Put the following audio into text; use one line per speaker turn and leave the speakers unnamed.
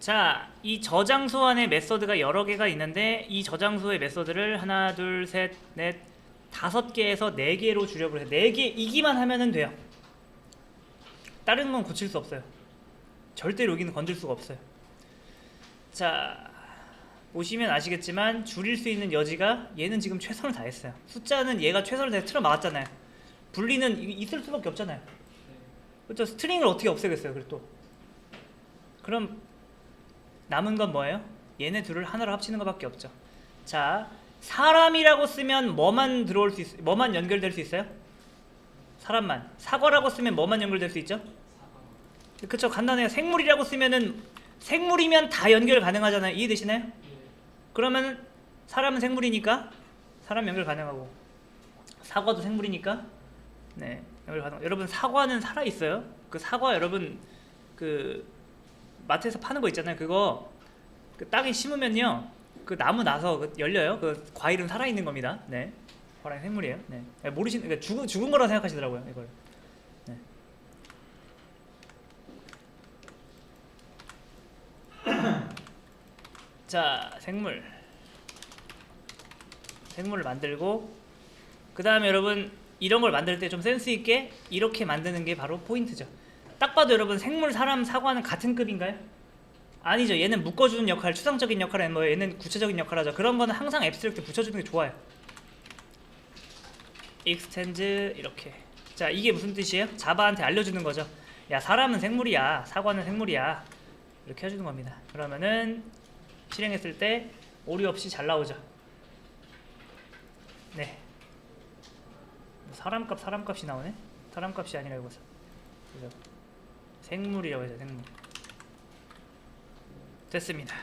자, 이 저장소 안에 메서드가 여러 개가 있는데 이 저장 소의 메서드를 하나, 둘, 셋, 넷, 다섯 개에서 네 개로 줄여버려요. 네 개 이기만 하면은 돼요. 다른 건 고칠 수 없어요. 절대로 여기는 건들 수가 없어요. 자, 보시면 아시겠지만 줄일 수 있는 여지가 얘는 지금 최선을 다했어요. 숫자는 얘가 최선을 다해 틀어 막았잖아요. 분리는 이- 있을 수밖에 없잖아요. 그렇죠? 스트링을 어떻게 없애겠어요? 그리고 또 그럼 남은 건 뭐예요? 얘네 둘을 하나로 합치는 것밖에 없죠. 자, 사람이라고 쓰면 뭐만 들어올 수 있, 뭐만 연결될 수 있어요? 사람만. 사과라고 쓰면 뭐만 연결될 수 있죠? 그쵸 간단해요. 생물이라고 쓰면은 생물이면 다 연결 가능하잖아요. 이해되시나요? 그러면 사람은 생물이니까 사람 연결 가능하고 사과도 생물이니까 네 연결 가능. 여러분 사과는 살아 있어요. 그 사과 여러분 그 마트에서 파는 거 있잖아요. 그거 그 땅에 심으면요 그 나무 나서 그 열려요. 그 과일은 살아 있는 겁니다. 네, 과일 생물이에요. 네, 모르시는 그러니까 죽은 죽은 거라 생각하시더라고요. 이걸. 네. 자 생물 생물을 만들고 그 다음에 여러분 이런 걸 만들 때 좀 센스 있게 이렇게 만드는 게 바로 포인트죠. 딱 봐도 여러분 생물, 사람, 사과는 같은 급인가요? 아니죠. 얘는 묶어주는 역할, 추상적인 역할은 뭐 얘는 구체적인 역할을 하죠. 그런 거는 항상 앱스트랙트 붙여주는 게 좋아요. extend 이렇게. 자 이게 무슨 뜻이에요? 자바한테 알려주는 거죠. 야 사람은 생물이야, 사과는 생물이야. 이렇게 해주는 겁니다. 그러면은 실행했을 때 오류 없이 잘 나오죠. 네. 사람값 사람값이 나오네. 사람값이 아니라 이거죠. 그죠? 생물이라고 해서 생물. 됐습니다.